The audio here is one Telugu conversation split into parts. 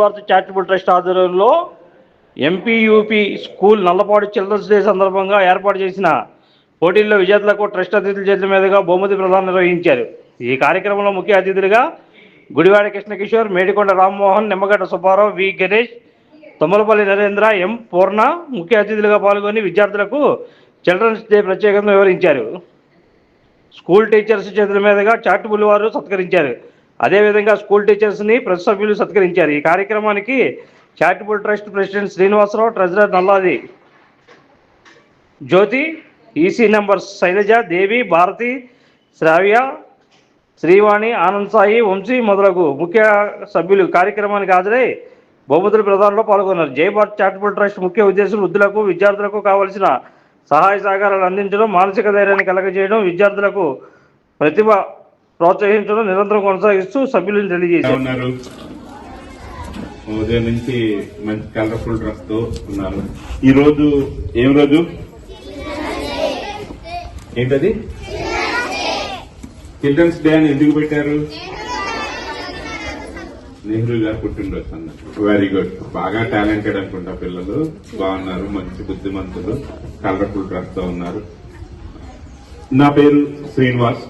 భారత్ చారిటబుల్ ట్రస్ట్ ఆధ్వర్యంలో MPUP school Nallapadu children's day సందర్భంగా ఏర్పాటు చేసిన పోటీల్లో విజేతలకు ట్రస్ట్ అతిథుల చేతుల మీదుగా బహుమతి ప్రదానం నిర్వహించారు. ఈ కార్యక్రమంలో ముఖ్య అతిథులుగా గుడివాడ కృష్ణకిషోర్ మేడికొండ రామ్మోహన్ నిమ్మగడ్డ సుబ్బారావు వి గణేష్ తొమ్మలపల్లి నరేంద్ర ఎం పూర్ణ ముఖ్య అతిథులుగా పాల్గొని విద్యార్థులకు చిల్డ్రన్స్ డే ప్రత్యేకంగా వివరించారు. స్కూల్ టీచర్స్ చేతుల మీదుగా చార్టబుల్ వారు సత్కరించారు. అదేవిధంగా స్కూల్ టీచర్స్ని ప్రతి సభ్యులు సత్కరించారు. ఈ కార్యక్రమానికి charitable trust president Srinivasarao treasurer Nalladi Jyothi EC number Shailaja Devi Bharathi Sravya Srivani Anand Sai Vamsi మొదలగు ముఖ్య సభ్యులు కార్యక్రమానికి హాజరై బహుమతుల ప్రధానంలో పాల్గొన్నారు. జై చారిటబుల్ ట్రస్ట్ ముఖ్య ఉద్దేశం వృద్ధులకు విద్యార్థులకు కావలసిన సహాయ సహకారాలు అందించడం మానసిక ధైర్యాన్ని కలగజేయడం విద్యార్థులకు ప్రతిభ ప్రోత్సహించడం నిరంతరం కొనసాగిస్తూ సభ్యులను తెలియజేశారు. ఉన్నారు. ఉదయం నుంచి మంచి కలర్ఫుల్ డ్రెస్తో ఉన్నారు. ఈ రోజు ఏం రోజు? ఏంటది? చిల్డ్రన్స్ డే అని ఎందుకు పెట్టారు? నెహ్రూ గారు పుట్టినరోజు అన్నారు వెరీ గుడ్ బాగా టాలెంటెడ్ అనుకుంటా పిల్లలు. బాగున్నారు మంచి బుద్ధిమంతులు కలర్ఫుల్ డ్రెస్తో ఉన్నారు. నా పేరు శ్రీనివాస్.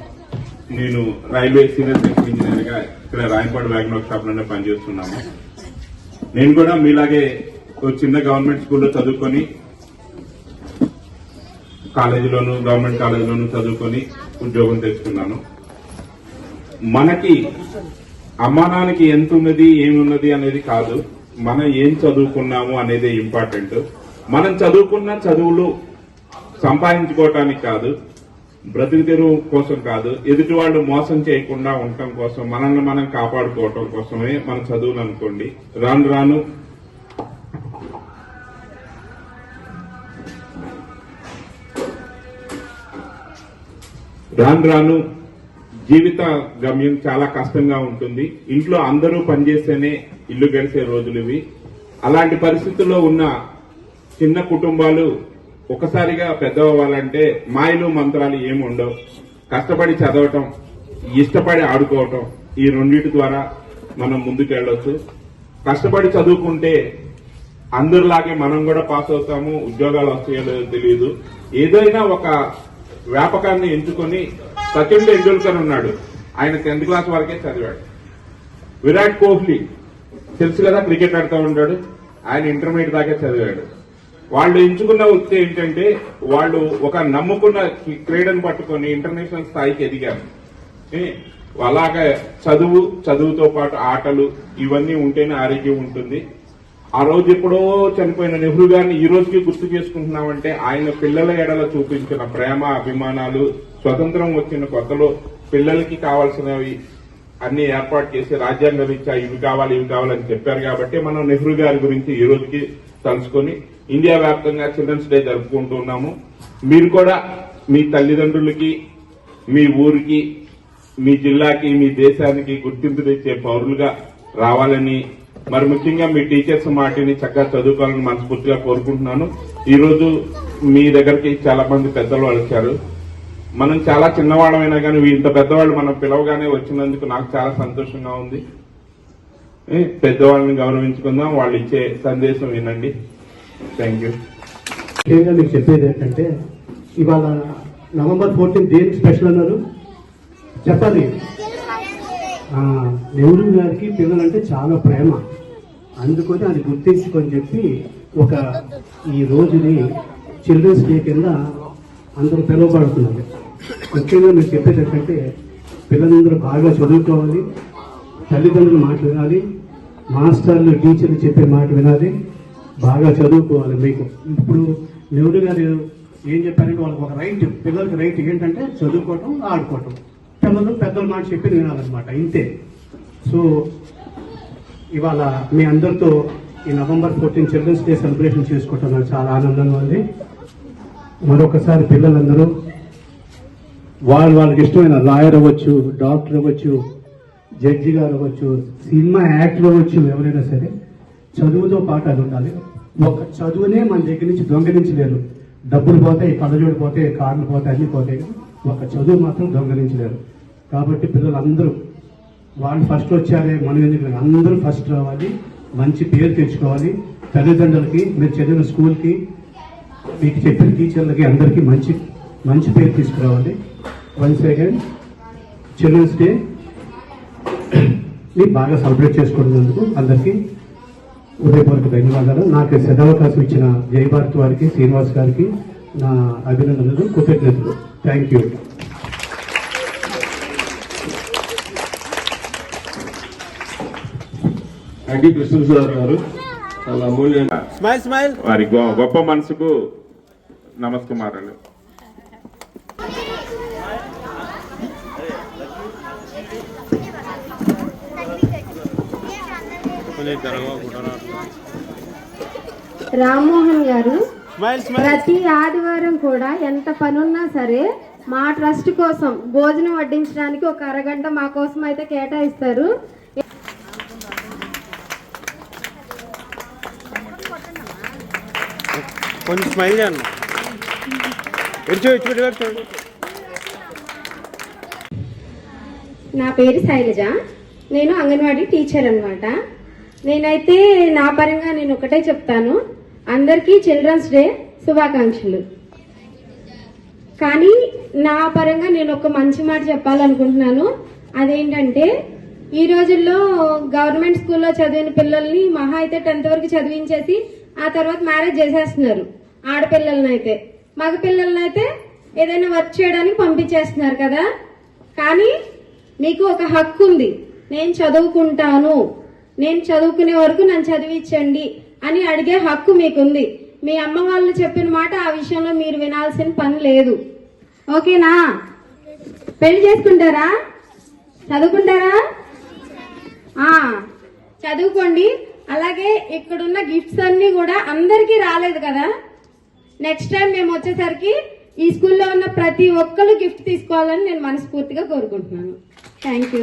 నేను రైల్వే సీనియర్ టెక్నికల్ ఇంజనీర్గా ఇక్కడ రాయపాడు వ్యాగన్ వర్క్ షాప్లోనే పనిచేస్తున్నాము. నేను కూడా మీలాగే ఒక చిన్న గవర్నమెంట్ స్కూల్లో చదువుకొని కాలేజీలోను గవర్నమెంట్ కాలేజీలోను చదువుకొని ఉద్యోగం తెచ్చుకున్నాను. మనకి అమ్మానానికి ఎంత ఉన్నది ఏమున్నది అనేది కాదు. మనం ఏం చదువుకున్నాము అనేది ఇంపార్టెంట్ మనం చదువుకున్న చదువులు సంపాదించుకోవటానికి కాదు. బ్రతుకు తెరువు కోసం కాదు ఎదుటి వాళ్ళు మోసం చేయకుండా ఉండటం కోసం మనల్ని మనం కాపాడుకోవటం కోసమే మన చదువులు అనుకోండి. రాను రాను. రాను రాను. జీవిత గమ్యం చాలా కష్టంగా ఉంటుంది. ఇంట్లో అందరూ పనిచేస్తేనే ఇల్లు గడిచే రోజులు ఇవి. అలాంటి పరిస్థితుల్లో ఉన్న చిన్న కుటుంబాలు ఒకసారిగా పెద్దవ్వాలంటే మాయలు మంత్రాలు ఏమి ఉండవు కష్టపడి చదవటం ఇష్టపడి ఆడుకోవటం ఈ రెండింటి ద్వారా మనం ముందుకెళ్ళొచ్చు. కష్టపడి చదువుకుంటే అందరిలాగే మనం కూడా పాస్ అవుతాము ఉద్యోగాలు వస్తాయో లేదో తెలియదు ఏదైనా ఒక వ్యాపకాన్ని ఎంచుకొని సచిన్ టెండూల్కర్ ఉన్నాడు. ఆయన టెన్త్ క్లాస్ వరకే చదివాడు. విరాట్ కోహ్లీ తెలుసు కదా క్రికెట్ ఆడుతూ ఉంటాడు. ఆయన ఇంటర్మీడియట్ దాకా చదివాడు. వాళ్ళు ఎంచుకున్న వృత్తి ఏంటంటే వాళ్ళు ఒక నమ్ముకున్న క్రీడను పట్టుకొని ఇంటర్నేషనల్ స్థాయికి ఎదిగారు. అలాగే చదువు చదువుతో పాటు ఆటలు ఇవన్నీ ఉంటేనే ఆరోగ్యం ఉంటుంది. ఆ రోజు ఎప్పుడో చనిపోయిన నెహ్రూ గారిని ఈ రోజుకి గుర్తు చేసుకుంటున్నామంటే ఆయన పిల్లల ఎడల చూపించిన ప్రేమ అభిమానాలు స్వతంత్రం వచ్చిన కొత్తలో పిల్లలకి కావాల్సినవి అన్ని ఏర్పాటు చేసి రాజ్యాంగ రీత్యా ఇవి కావాలి ఇవి కావాలని చెప్పారు కాబట్టి మనం నెహ్రూ గారి గురించి ఈ రోజుకి తలుచుకొని ఇండియా వ్యాప్తంగా చిల్డ్రన్స్ డే జరుపుకుంటున్నాము మీరు కూడా మీ తల్లిదండ్రులకి మీ ఊరికి మీ జిల్లాకి మీ దేశానికి గుర్తింపు తెచ్చే పౌరులుగా రావాలని మరి ముఖ్యంగా మీ టీచర్స్ మాటిని చక్కగా చదువుకోవాలని మనస్ఫూర్తిగా కోరుకుంటున్నాను. ఈరోజు మీ దగ్గరికి చాలా మంది పెద్దలు వచ్చారు. మనం చాలా చిన్నవాళ్ళమైనా కానీ ఇంత పెద్దవాళ్ళు మనం పిలవగానే వచ్చినందుకు నాకు చాలా సంతోషంగా ఉంది. పెద్దవాళ్ళని గౌరవించుకుందాం. వాళ్ళు ఇచ్చే సందేశం వినండి. థ్యాంక్ యూ ముఖ్యంగా మీకు చెప్పేది ఏంటంటే ఇవాళ నవంబర్ ఫోర్టీన్ దేనికి స్పెషల్ అన్నారు. చెప్పాలి. నెహ్రూ గారికి పిల్లలంటే చాలా ప్రేమ. అందుకని అది గుర్తించుకొని చెప్పి ఒక ఈ రోజుని చిల్డ్రన్స్ డే కింద అందరూ పిలువబడుతున్నారు. ముఖ్యంగా మీరు చెప్పేది ఏంటంటే పిల్లలందరూ బాగా చదువుకోవాలి. తల్లిదండ్రులు మాట వినాలి మాస్టర్లు టీచర్లు చెప్పే మాట వినాలి బాగా చదువుకోవాలి మీకు. ఇప్పుడు నెహ్రూ గారు ఏం చెప్పారంటే వాళ్ళకి ఒక రైట్ పిల్లలకి రైట్ ఏంటంటే చదువుకోవటం ఆడుకోవటం. పిల్లలు పెద్దల మాట చెప్పి వినాలన్నమాట ఇంతే. సో ఇవాళ మీ అందరితో ఈ November fourteen children's day celebration చేసుకోవటం నాకు చాలా ఆనందంగా ఉంది. మరొకసారి పిల్లలందరూ వాళ్ళు వాళ్ళకి ఇష్టమైన లాయర్ అవ్వచ్చు డాక్టర్ అవ్వచ్చు జడ్జి గారు అవ్వచ్చు సినిమా యాక్టర్ అవ్వచ్చు ఎవరైనా సరే చదువుతో పాటు అది ఉండాలి. ఒక చదువునే మన దగ్గర నుంచి దొంగలించలేరు. డబ్బులు పోతాయి పదజోడు పోతాయి కార్లు పోతాయి అన్ని పోతాయి. ఒక చదువు మాత్రం దొంగలించలేరు. కాబట్టి పిల్లలందరూ వాళ్ళు ఫస్ట్ వచ్చారే మనం ఎందుకు అందరూ ఫస్ట్ రావాలి. మంచి పేరు తెచ్చుకోవాలి. తల్లిదండ్రులకి మీరు చదివిన స్కూల్కి మీకు చెప్పిన టీచర్లకి అందరికీ మంచి మంచి పేరు తీసుకురావాలి. వన్ సెకండ్ చిల్డ్రన్స్ డే ని బాగా సెలబ్రేట్ చేసుకున్నందుకు అందరికీ ఉదయపూర్వక ధన్యవాదాలు. నాకు ఈ సదవకాశం ఇచ్చిన జయభారత్ వారికి శ్రీనివాస్ గారికి నా అభినందనలు కృతజ్ఞతలు. థ్యాంక్ యూ యూ కృష్ణసార్ గారు చాలా అమూల్యంగా స్మైల్ స్మైల్. వారి గొప్ప మనసుకు నమస్కారాలు. రామ్మోహన్ గారు ప్రతి ఆదివారం కూడా ఎంత పనున్నా సరే మా ట్రస్ట్ కోసం భోజనం వడ్డించడానికి ఒక అరగంట మా కోసం అయితే కేటాయిస్తారు. కొంచెం స్మైల్. నా పేరు శైలజ. నేను అంగన్వాడీ టీచర్ అన్నమాట. నేనైతే నా పరంగా నేను ఒకటే చెప్తాను. అందరికీ చిల్డ్రన్స్ డే శుభాకాంక్షలు. కానీ నా పరంగా నేను ఒక మంచి మాట చెప్పాలనుకుంటున్నాను. అదేంటంటే ఈ రోజుల్లో గవర్నమెంట్ స్కూల్లో చదివిన పిల్లల్ని మహా అయితే టెన్త్ వరకు చదివించేసి ఆ తర్వాత మ్యారేజ్ చేసేస్తున్నారు. ఆడపిల్లల్ని అయితే మగ పిల్లల్ని అయితే ఏదైనా వర్క్ చేయడానికి పంపించేస్తున్నారు కదా. కానీ మీకు ఒక హక్కు ఉంది నేను చదువుకుంటాను. నేను చదువుకునే వరకు నన్ను చదివించండి అని అడిగే హక్కు మీకుంది. మీ అమ్మ వాళ్ళు చెప్పిన మాట ఆ విషయంలో మీరు వినాల్సిన పని లేదు. ఓకేనా? పెళ్ళి చేసుకుంటారా? చదువుకుంటారా? ఆ చదువుకోండి. అలాగే ఇక్కడున్న గిఫ్ట్స్ అన్ని కూడా అందరికీ రాలేదు కదా? నెక్స్ట్ టైం మేము వచ్చేసరికి ఈ స్కూల్లో ఉన్న ప్రతి ఒక్కరు గిఫ్ట్ తీసుకోవాలని నేను మనస్ఫూర్తిగా కోరుకుంటున్నాను. Thank you